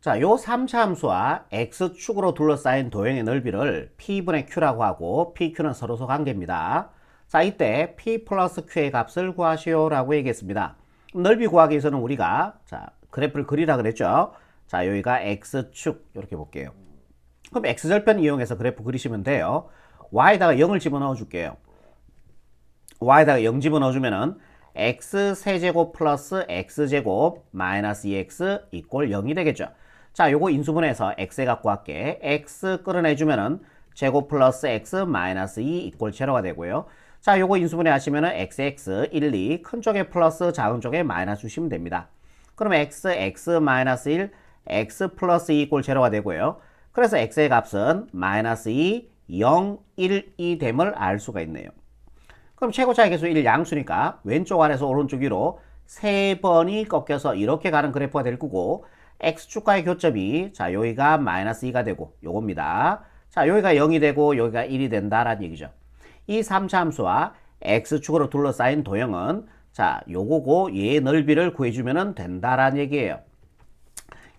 자, 요 3차 함수와 x축으로 둘러싸인 도형의 넓이를 p분의 q라고 하고 pq는 서로소 관계입니다. 자, 이때 p 플러스 q의 값을 구하시오라고 얘기했습니다. 넓이 구하기 위해서는 우리가 자, 그래프를 그리라 그랬죠. 자, 여기가 x축 이렇게 볼게요. 그럼 x절편 이용해서 그래프 그리시면 돼요. y에다가 0을 집어넣어 줄게요. y에다가 0 집어넣어 주면은 x 세제곱 플러스 x제곱 마이너스 2x 이꼴 0이 되겠죠. 자, 요거 인수분해서 x에 갖고 할게. x 끌어내주면은 제곱 플러스 x 마이너스 2 이꼴 제로가 되고요. 자, 요거 인수분해 하시면은 xx 1, 2 큰 쪽에 플러스 작은 쪽에 마이너스 주시면 됩니다. 그러면 x, x 마이너스 1, x 플러스 2 이꼴 제로가 되고요. 그래서 x의 값은 마이너스 2, 0, 1, 2 됨을 알 수가 있네요. 그럼 최고차의 계수 1 양수니까 왼쪽 아래서 오른쪽 위로 세 번이 꺾여서 이렇게 가는 그래프가 될 거고 x축과의 교점이 자 여기가 마이너스 2가 되고 요겁니다. 자 여기가 0이 되고 여기가 1이 된다라는 얘기죠. 이 3차 함수와 x축으로 둘러싸인 도형은 자 요거고 얘의 넓이를 구해주면 된다라는 얘기예요.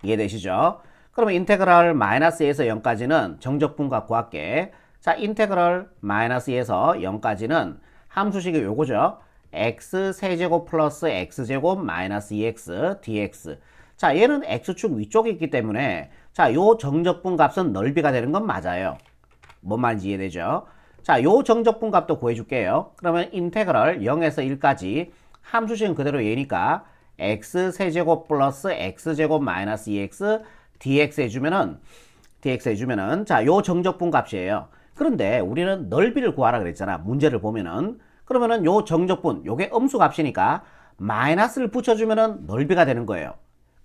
이해되시죠? 그러면 인테그랄 마이너스 2에서 0까지는 정적분과 구할게. 자 인테그랄 마이너스 2에서 0까지는 함수식이 요거죠. x 세제곱 플러스 x제곱 마이너스 2x dx 자, 얘는 x축 위쪽에 있기 때문에 자, 요 정적분 값은 넓이가 되는 건 맞아요. 뭔 말인지 이해되죠? 자, 요 정적분 값도 구해줄게요. 그러면 인테그럴 0에서 1까지 함수식은 그대로 얘니까 x 세제곱 플러스 x제곱 마이너스 2x dx 해주면은 dx 해주면은 자, 요 정적분 값이에요. 그런데 우리는 넓이를 구하라 그랬잖아. 문제를 보면은 그러면은 요 정적분 요게 음수 값이니까 마이너스를 붙여주면은 넓이가 되는 거예요.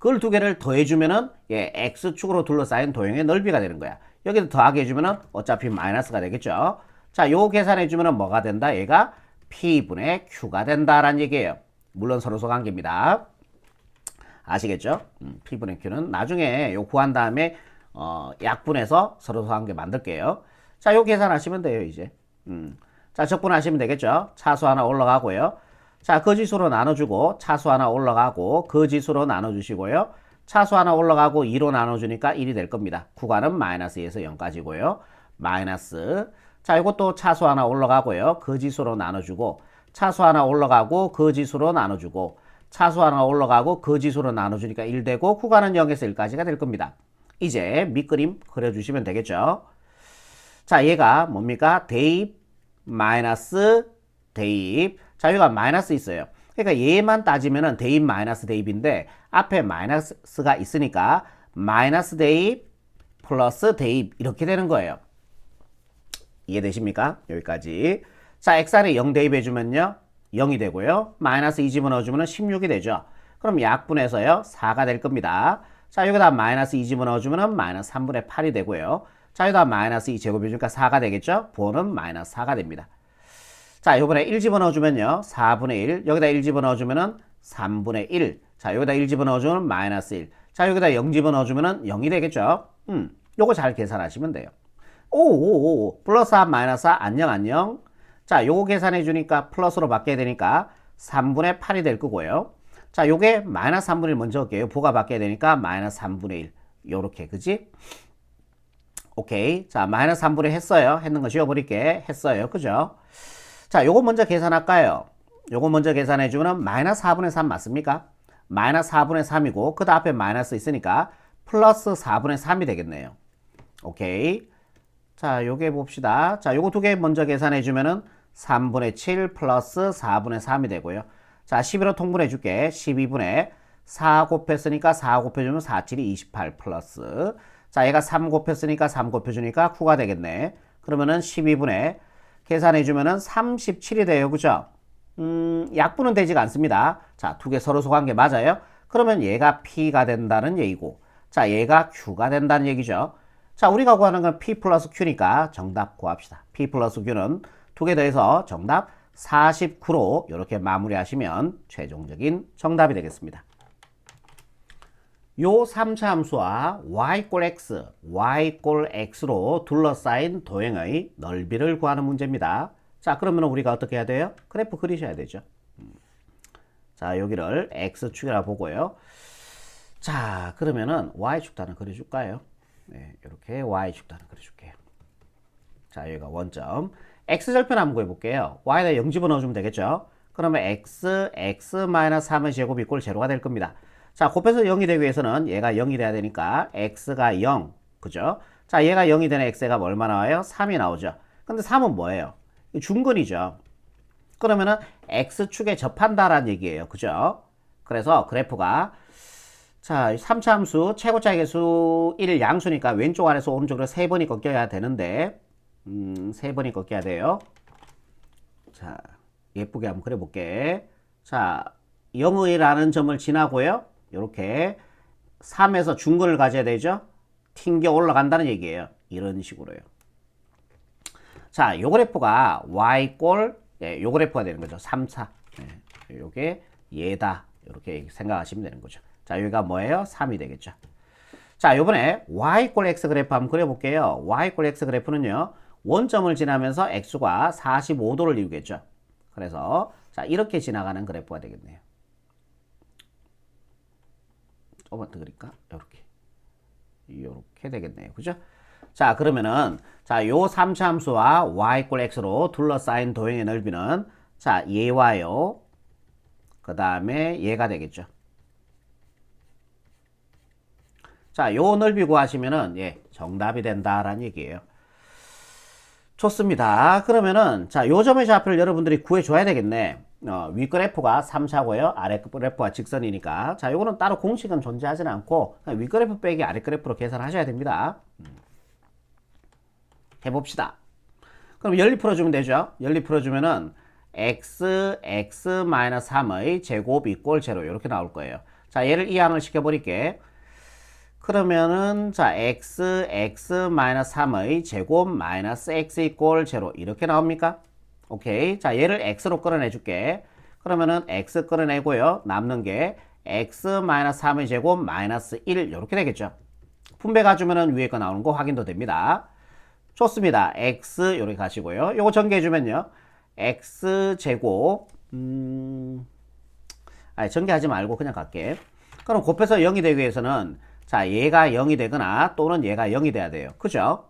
그걸 두 개를 더해주면은 예, x축으로 둘러싸인 도형의 넓이가 되는 거야. 여기도 더하게 해주면은 어차피 마이너스가 되겠죠. 자, 요 계산해주면은 뭐가 된다? 얘가 p분의 q가 된다라는 얘기예요. 물론 서로소 관계입니다. 아시겠죠? 음, p분의 q는 나중에 요 구한 다음에 어, 약분해서 서로소 관계 만들게요. 자, 요 계산하시면 돼요, 이제. 음. 자, 적분하시면 되겠죠? 차수 하나 올라가고요. 자, 그 지수로 나눠주고 차수 하나 올라가고 그 지수로 나눠주시고요. 차수 하나 올라가고 2로 나눠주니까 1이 될 겁니다. 구간은 마이너스 2에서 0까지고요. 마이너스 자, 이것도 차수 하나 올라가고요. 그 지수로 나눠주고 차수 하나 올라가고 그 지수로 나눠주고 차수 하나 올라가고 그 지수로 나눠주니까 1 되고 구간은 0에서 1까지가 될 겁니다. 이제 밑그림 그려주시면 되겠죠. 자, 얘가 뭡니까? 대입 마이너스 대입 자, 여기가 마이너스 있어요. 그러니까 얘만 따지면은 대입 마이너스 대입인데 앞에 마이너스가 있으니까 마이너스 대입 플러스 대입 이렇게 되는 거예요. 이해되십니까? 여기까지. 자, x안에 0 대입해주면요. 0이 되고요. 마이너스 2 집어넣어주면 16이 되죠. 그럼 약분해서요. 4가 될 겁니다. 자, 여기다 마이너스 2 집어넣어주면 마이너스 3분의 8이 되고요. 자, 여기다 마이너스 2 제곱해주니까 4가 되겠죠? 부호는 마이너스 4가 됩니다. 자, 요번에 1 집어넣어주면요. 4분의 1. 여기다 1 집어넣어주면은 3분의 1. 자, 여기다 1 집어넣어주면 마이너스 1. 자, 여기다 0 집어넣어주면은 0이 되겠죠. 음, 요거 잘 계산하시면 돼요. 오, 오, 오. 플러스 4, 마이너스 4, 안녕, 안녕. 자, 요거 계산해 주니까 플러스로 바뀌어야 되니까 3분의 8이 될 거고요. 자, 요게 마이너스 3분의 1 먼저 할게요. 부가 바뀌어야 되니까 마이너스 3분의 1. 요렇게, 그지? 오케이. 자, 마이너스 3분의 했어요. 했는 거 지워버릴게. 했어요. 그죠? 자, 요거 먼저 계산할까요? 요거 먼저 계산해 주면 마이너스 4분의 3 맞습니까? 마이너스 4분의 3이고 그 앞에 마이너스 있으니까 플러스 4분의 3이 되겠네요. 오케이. 자, 요게 봅시다. 자, 요거 두 개 먼저 계산해 주면은 3분의 7 플러스 4분의 3이 되고요. 자, 11로 통분해 줄게. 12분의 4 곱했으니까 4 곱해주면 4, 7이 28 플러스. 자, 얘가 3 곱했으니까 3 곱해주니까 9가 되겠네. 그러면은 12분의 계산해 주면은 37이 돼요. 그죠? 음, 약분은 되지가 않습니다. 자, 두 개 서로 소관계 맞아요? 그러면 얘가 P가 된다는 얘기고, 자, 얘가 Q가 된다는 얘기죠. 자, 우리가 구하는 건 P 플러스 Q니까 정답 구합시다. P 플러스 Q는 두 개 더해서 정답 49로 이렇게 마무리하시면 최종적인 정답이 되겠습니다. 요 3차 함수와 y꼴 x, y꼴 x로 둘러싸인 도형의 넓이를 구하는 문제입니다. 자, 그러면 우리가 어떻게 해야 돼요? 그래프 그리셔야 되죠. 자, 여기를 x축이라 보고요. 자, 그러면은 y축단을 그려줄까요? 네, 이렇게 y축단을 그려줄게요. 자, 여기가 원점. x절편 한번 구해볼게요. y에다 0 집어넣어주면 되겠죠? 그러면 x, x-3의 제곱 이꼴 제로가 될 겁니다. 자, 곱해서 0이 되기 위해서는 얘가 0이 돼야 되니까 x가 0, 그죠? 자, 얘가 0이 되는 x가 얼마 나와요? 3이 나오죠. 근데 3은 뭐예요? 중근이죠. 그러면은 x축에 접한다라는 얘기예요. 그죠? 그래서 그래프가 자, 3차 함수 최고차 계수 1 양수니까 왼쪽 아래서 오른쪽으로 세 번이 꺾여야 되는데 음, 세 번이 꺾여야 돼요. 자, 예쁘게 한번 그려 볼게. 자, 0의라는 점을 지나고요. 이렇게 3에서 중근을 가져야 되죠. 튕겨 올라간다는 얘기예요. 이런 식으로요. 자, 요 그래프가 y꼴 예, 요 그래프가 되는 거죠. 3차. 예, 요게 얘다. 이렇게 생각하시면 되는 거죠. 자, 여기가 뭐예요? 3이 되겠죠. 자, 요번에 y꼴 x 그래프 한번 그려볼게요. y꼴 x 그래프는요. 원점을 지나면서 x가 45도를 이루겠죠. 그래서 자, 이렇게 지나가는 그래프가 되겠네요. 더 그릴까? 이렇게. 이렇게 되겠네요. 그죠? 자, 그러면은 자, 요 3차 함수와 y 꼴 x로 둘러싸인 도형의 넓이는 자, 얘와요. 그 다음에 얘가 되겠죠. 자, 요 넓이 구하시면은 예, 정답이 된다라는 얘기예요. 좋습니다. 그러면은 자, 요 점의 좌표를 여러분들이 구해 줘야 되겠네. 어, 위 그래프가 3차고요. 아래 그래프가 직선이니까. 자, 요거는 따로 공식은 존재하지는 않고 위 그래프 빼기 아래 그래프로 계산하셔야 됩니다. 해 봅시다. 그럼 연립 풀어 주면 되죠. 연립 풀어 주면은 x, x-3의 제곱 이꼴 제로 이렇게 나올 거예요. 자, 얘를 이항을 시켜 버릴게. 그러면은 자 x, x-3의 제곱 마이너스 x 이꼴 제로 이렇게 나옵니까? 오케이. 자, 얘를 x로 끌어내 줄게. 그러면은 x 끌어내고요. 남는 게 x-3의 제곱 마이너스 1 이렇게 되겠죠. 분배 가주면은 위에 거 나오는 거 확인도 됩니다. 좋습니다. x 이렇게 가시고요. 요거 전개해 주면요. x 제곱 음 아니 전개하지 말고 그냥 갈게. 그럼 곱해서 0이 되기 위해서는 자, 얘가 0이 되거나 또는 얘가 0이 돼야 돼요. 그죠?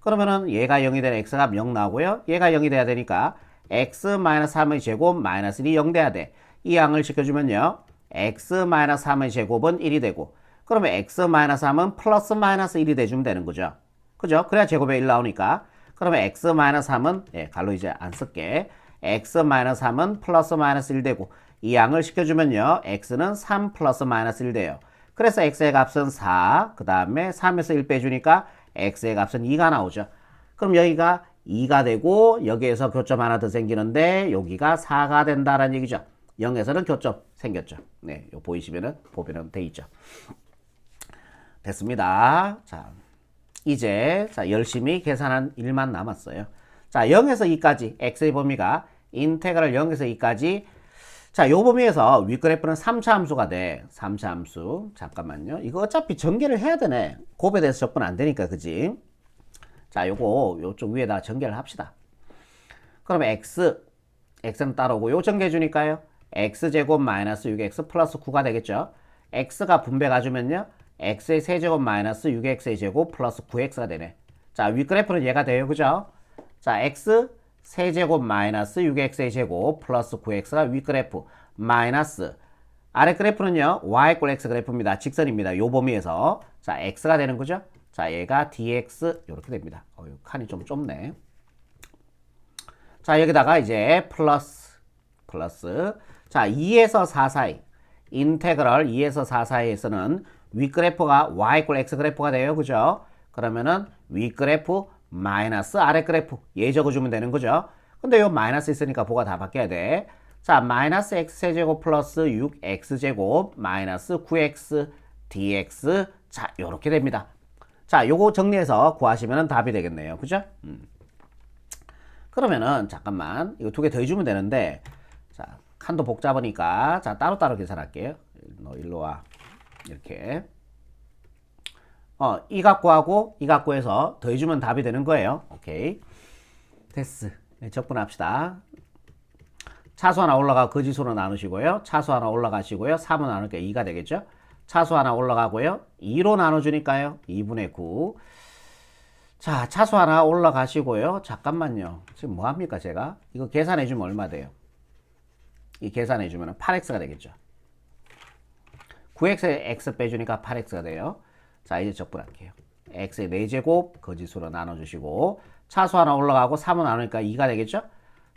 그러면은 얘가 0이 되는 x가 0 나오고요. 얘가 0이 돼야 되니까 x-3의 제곱 마이너스 1이 0 돼야 돼. 이 양을 시켜주면요. x-3의 제곱은 1이 되고 그러면 x-3은 플러스 마이너스 1이 돼주면 되는 거죠. 그죠? 그래야 제곱에 1 나오니까 그러면 x-3은 예, 갈로 이제 안 쓸게. x-3은 플러스 마이너스 1 되고 이 양을 시켜주면요. x는 3 플러스 마이너스 1 돼요. 그래서 x의 값은 4, 그 다음에 3에서 1 빼주니까 x의 값은 2가 나오죠. 그럼 여기가 2가 되고 여기에서 교점 하나 더 생기는데 여기가 4가 된다라는 얘기죠. 0에서는 교점 생겼죠. 네, 요 보이시면은 보면은 돼 있죠. 됐습니다. 자, 이제 자 열심히 계산한 일만 남았어요. 자, 0에서 2까지 x의 범위가 인테그랄 0에서 2까지 자, 요 범위에서 윗그래프는 3차 함수가 돼. 3차 함수. 잠깐만요. 이거 어차피 전개를 해야 되네. 곱에 대해서 접근 안 되니까, 그지? 자, 요거, 요쪽 위에다 전개를 합시다. 그러면 x, x는 따로고, 요 전개해 주니까요. x제곱 마이너스 6x 플러스 9가 되겠죠. x가 분배 가 주면요. x의 세제곱 마이너스 6x의 제곱 플러스 9x가 되네. 자, 윗그래프는 얘가 돼요. 그죠? 자, x, 세제곱 마이너스 6x의 제곱 플러스 9x가 윗그래프 마이너스 아래 그래프는요 y꼴 x 그래프입니다. 직선입니다. 요 범위에서. 자 x가 되는 거죠? 자 얘가 dx 이렇게 됩니다. 어, 칸이 좀 좁네. 자 여기다가 이제 플러스 플러스. 자 2에서 4 사이 인테그럴 2에서 4 사이에서는 윗그래프가 y꼴 x 그래프가 돼요. 그죠? 그러면은 윗그래프 마이너스 아래 그래프 얘 적어주면 되는 거죠. 근데 요 마이너스 있으니까 보가 다 바뀌어야 돼. 자, 마이너스 x제곱 플러스 6x제곱 마이너스 9x dx 자, 요렇게 됩니다. 자, 요거 정리해서 구하시면 답이 되겠네요. 그죠? 음. 그러면은 잠깐만 이거 두 개 더 해주면 되는데 자, 칸도 복잡하니까 자, 따로따로 계산할게요. 너 일로 와. 이렇게. 어, 이 갖고하고 이 갖고해서 더해주면 답이 되는 거예요. 오케이. 됐어. 네, 적분합시다. 차수 하나 올라가 거지수로 나누시고요. 차수 하나 올라가시고요. 3은 나누니까 2가 되겠죠. 차수 하나 올라가고요. 2로 나눠주니까요. 2분의 9. 자, 차수 하나 올라가시고요. 잠깐만요. 지금 뭐 합니까, 제가? 이거 계산해주면 얼마 돼요? 이 계산해주면 8x가 되겠죠. 9x에 x 빼주니까 8x가 돼요. 자, 이제 적분할게요. x의 4제곱 거짓수로 나눠주시고 차수 하나 올라가고 3은 나누니까 2가 되겠죠?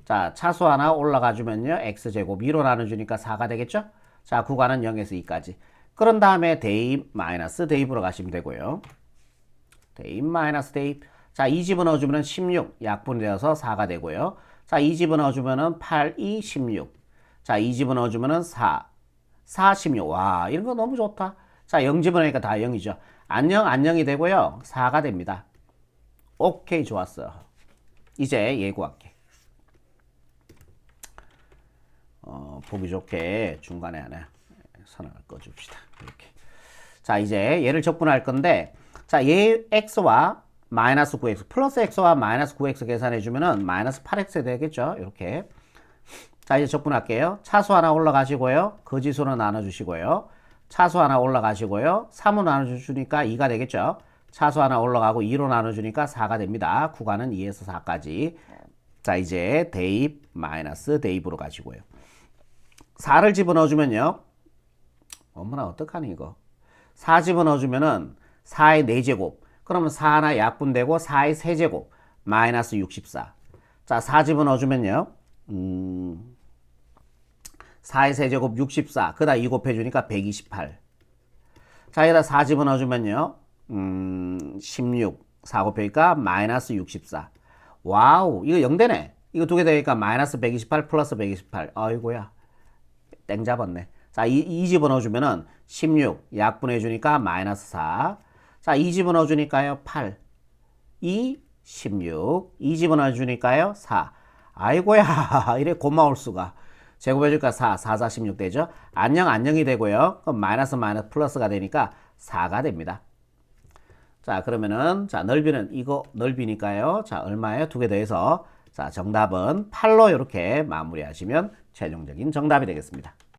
자, 차수 하나 올라가주면요. x제곱 2로 나눠주니까 4가 되겠죠? 자, 구간은 0에서 2까지. 그런 다음에 대입 마이너스 대입으로 가시면 되고요. 대입 마이너스 대입. 자, 2 집어넣어주면 16 약분이 되어서 4가 되고요. 자, 2 집어넣어주면 8, 2, 16. 자, 2 집어넣어주면 4, 4, 16. 와, 이런 거 너무 좋다. 자, 0 집어넣으니까 다 0이죠. 안녕, 안녕이 되고요. 4가 됩니다. 오케이, 좋았어. 이제 예고할게. 어, 보기 좋게 중간에 하나 선을 꺼줍시다. 이렇게. 자, 이제 얘를 적분할 건데, 자, 얘 x와 마이너스 9x, 플러스 x와 마이너스 9x 계산해주면은 마이너스 8x 되겠죠? 이렇게. 자, 이제 적분할게요. 차수 하나 올라가시고요. 거지수로 나눠주시고요. 차수 하나 올라가시고요. 3으로 나눠주니까 2가 되겠죠? 차수 하나 올라가고 2로 나눠주니까 4가 됩니다. 구간은 2에서 4까지. 자, 이제 대입 마이너스 대입으로 가시고요. 4를 집어넣어주면요. 어머나 어떡하니 이거. 4 집어넣어주면은 4의 4제곱. 그러면 4 하나 약분되고 4의 세제곱 마이너스 64. 자, 4 집어넣어주면요. 음, 4의 세제곱 64. 그다 2 곱해주니까 128. 자, 여기다 4 집어넣어주면요. 음, 16. 4 곱해니까 마이너스 64. 와우, 이거 0되네. 이거 두 개 되니까 마이너스 128 플러스 128. 아이고야. 땡 잡았네. 자, 2, 2 집어넣어주면은 16. 약분해주니까 마이너스 4. 자, 2 집어넣어주니까요. 8. 2, 16. 2 집어넣어주니까요. 4. 아이고야. 이래 고마울 수가. 제곱해줄까 4. 4, 4, 16 되죠? 안녕, 안녕이 되고요. 그럼 마이너스, 마이너스, 플러스가 되니까 4가 됩니다. 자, 그러면은, 자, 넓이는 이거 넓이니까요. 자, 얼마예요? 두 개 더해서. 자, 정답은 8로 이렇게 마무리하시면 최종적인 정답이 되겠습니다.